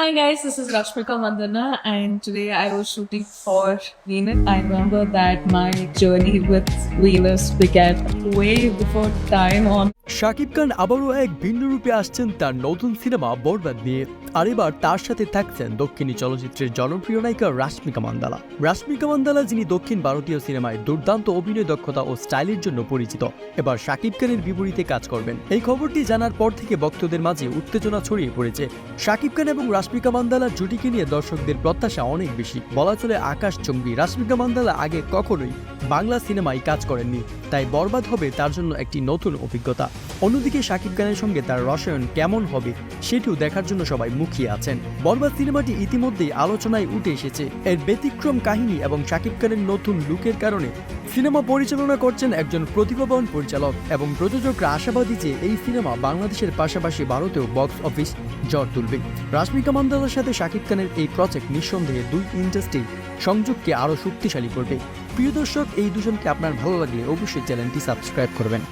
Hi guys, this is Rashmika Mandana and today I was shooting for Venus. I remember that my journey with Venus began way before time on. Shakib Khan আবারও এক ভিন্ন রূপে আসছেন তার নতুন cinema বরবাদ নিয়ে। আর এবার তার সাথে থাকছেন দক্ষিণী চলচ্চিত্রের জনপ্রিয় নায়িকা রাশ্মিকা মান্দালা। রাশ্মিকা মান্দালা যিনি দক্ষিণ ভারতীয় সিনেমায় দুর্দান্ত অভিনয় দক্ষতা ও স্টাইলের জন্য পরিচিত। এবার শাকিব খানের বিপরীতে কাজ করবেন। এই খবরটি জানার পর থেকে ভক্তদের মাঝে উত্তেজনা ছড়িয়ে পড়েছে। শাকিব খান এবং রাশ্মিকা মান্দালার জুটিকে নিয়ে দর্শকদের প্রত্যাশা অনেক বেশি। বলা চলে আকাশ চম্বী। রাশমিকা মান্দালা আগে কখনোই বাংলা সিনেমায় কাজ করেননি, তাই বরবাদ হবে তার জন্য একটি নতুন অভিজ্ঞতা। অন্যদিকে শাকিব খানের সঙ্গে তার রসায়ন কেমন হবে, সেটিও দেখার জন্য সবাই মুখিয়ে আছেন। বরবাদ সিনেমাটি ইতিমধ্যেই আলোচনায় উঠে এসেছে। এর ব্যতিক্রম কাহিনী এবং শাকিব খানের নতুন লুকের কারণে সিনেমা পরিচালনা করছেন একজন প্রতিভাবান পরিচালক এবং প্রযোজকরা আশাবাদী যে এই সিনেমা বাংলাদেশের পাশাপাশি ভারতেও বক্স অফিস জ্বর তুলবে। রাশ্মিকা মান্দালার সাথে শাকিব খানের এই প্রজেক্ট নিঃসন্দেহে দুই ইন্ডাস্ট্রির সংযোগকে আরও শক্তিশালী করবে। প্রিয় দর্শক, এই দুজনকে আপনার ভালো লাগলে অবশ্যই চ্যানেলটি সাবস্ক্রাইব করবেন।